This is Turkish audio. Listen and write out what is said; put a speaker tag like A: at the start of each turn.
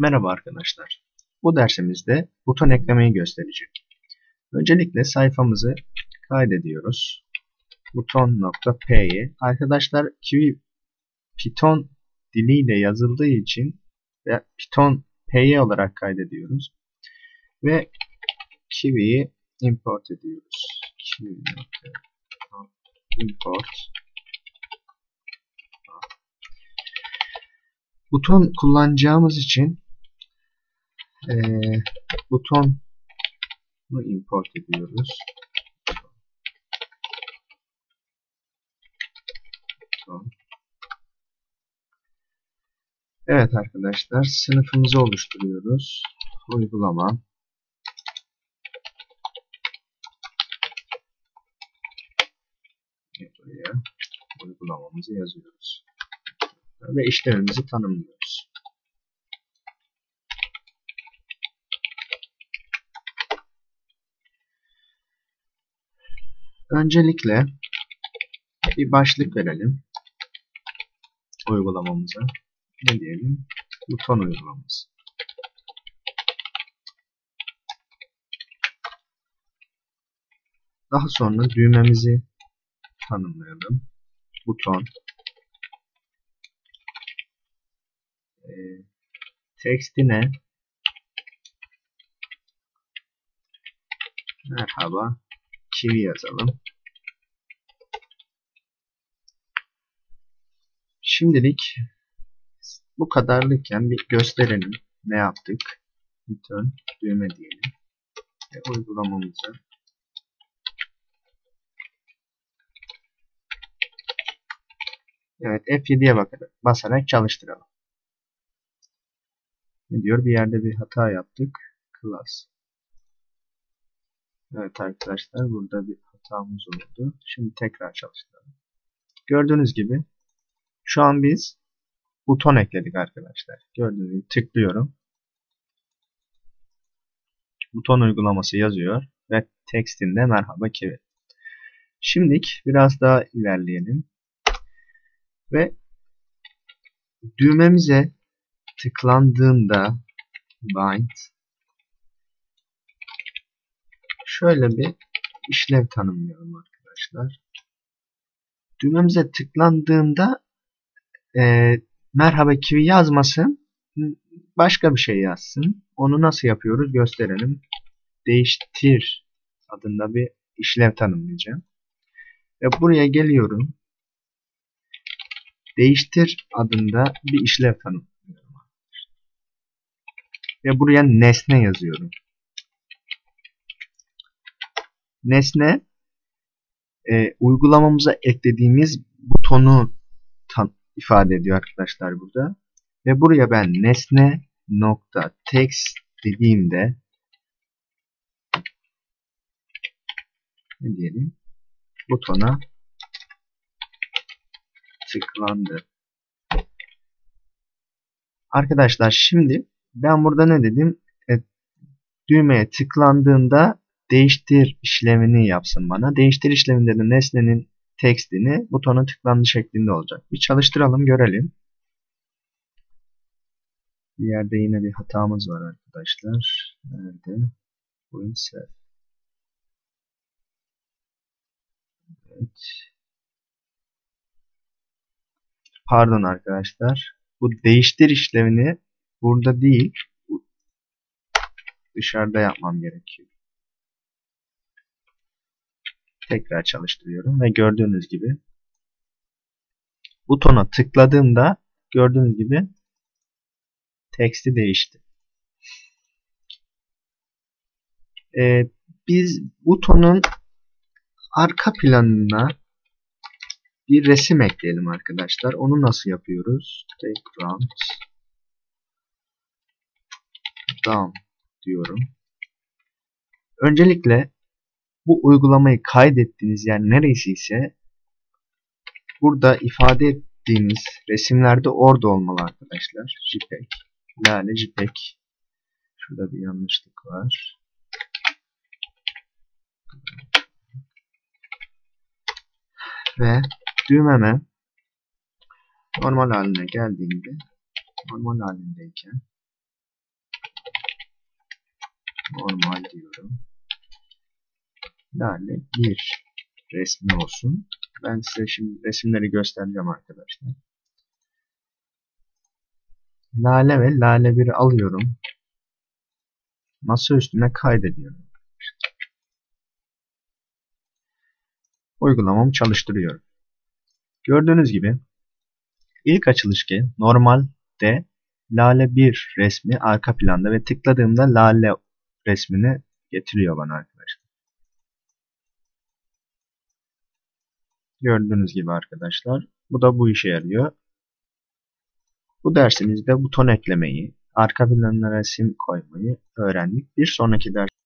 A: Merhaba arkadaşlar. Bu dersimizde buton eklemeyi göstereceğim. Öncelikle sayfamızı kaydediyoruz. Buton.p'yi. Arkadaşlar Kiwi Python diliyle yazıldığı için ve Python p'yi olarak kaydediyoruz. Ve Kiwi'yi import ediyoruz. Kiwi import buton kullanacağımız için e, butonu import ediyoruz. Buton. Evet arkadaşlar sınıfımızı oluşturuyoruz. Uygulama. Buraya uygulamamızı yazıyoruz. Ve işlemimizi tanımlıyoruz. Öncelikle bir başlık verelim uygulamamıza. Ne diyelim? Buton uygulaması. Daha sonra düğmemizi tanımlayalım. Buton. Ee, tekstine merhaba kiwi yazalım. Şimdilik bu kadarlıkken bir gösterelim ne yaptık. Return düğme diyelim ve uygulamamızı Evet F7'ye basarak çalıştıralım. Ne diyor? Bir yerde bir hata yaptık. Class. Evet arkadaşlar burada bir hatamız oldu. Şimdi tekrar çalıştıralım. Gördüğünüz gibi şu an biz buton ekledik arkadaşlar. Gördüğünüz gibi tıklıyorum. Buton uygulaması yazıyor ve tekstinde merhaba kivi. Şimdilik biraz daha ilerleyelim. Ve düğmemize tıklandığında bind şöyle bir işlev tanımlıyorum arkadaşlar. Düğmemize tıklandığında e, merhaba kivi yazmasın başka bir şey yazsın. Onu nasıl yapıyoruz gösterelim. Değiştir adında bir işlev tanımlayacağım. Ve buraya geliyorum. Değiştir adında bir işlev tanımlıyorum. Ve buraya nesne yazıyorum. Nesne e, uygulamamıza eklediğimiz butonu ifade ediyor arkadaşlar burada. Ve buraya ben nesne nokta text dediğimde ne diyelim butona tıklandı. Arkadaşlar şimdi ben burada ne dedim? E, düğmeye tıklandığında değiştir işlemini yapsın bana. Değiştir işleminde de nesnenin tekstini butona tıklandı şeklinde olacak. Bir çalıştıralım görelim. Bir yerde yine bir hatamız var arkadaşlar. Nerede? Point save. Evet. Pardon arkadaşlar. Bu değiştir işlemini burada değil dışarıda yapmam gerekiyor. Tekrar çalıştırıyorum ve gördüğünüz gibi butona tıkladığımda gördüğünüz gibi teksti değişti. Ee, biz butonun arka planına bir resim ekleyelim arkadaşlar. Onu nasıl yapıyoruz? Background down diyorum. Öncelikle bu uygulamayı kaydettiğiniz yer neresi ise burada ifade ettiğimiz resimlerde orada olmalı arkadaşlar. JPEG, Lale JPEG. Şurada bir yanlışlık var. Ve düğmeme normal haline geldiğinde normal halindeyken Normal diyorum. Lale bir resmi olsun. Ben size şimdi resimleri göstereceğim arkadaşlar. Lale ve Lale 1'i alıyorum. Masa üstüne kaydediyorum. Uygulamamı çalıştırıyorum. Gördüğünüz gibi ilk açılışki normalde Lale 1 resmi arka planda ve tıkladığımda Lale resmini getiriyor bana arkadaşlar. Gördüğünüz gibi arkadaşlar bu da bu işe yarıyor. Bu dersimizde buton eklemeyi, arka planlara resim koymayı öğrendik. Bir sonraki ders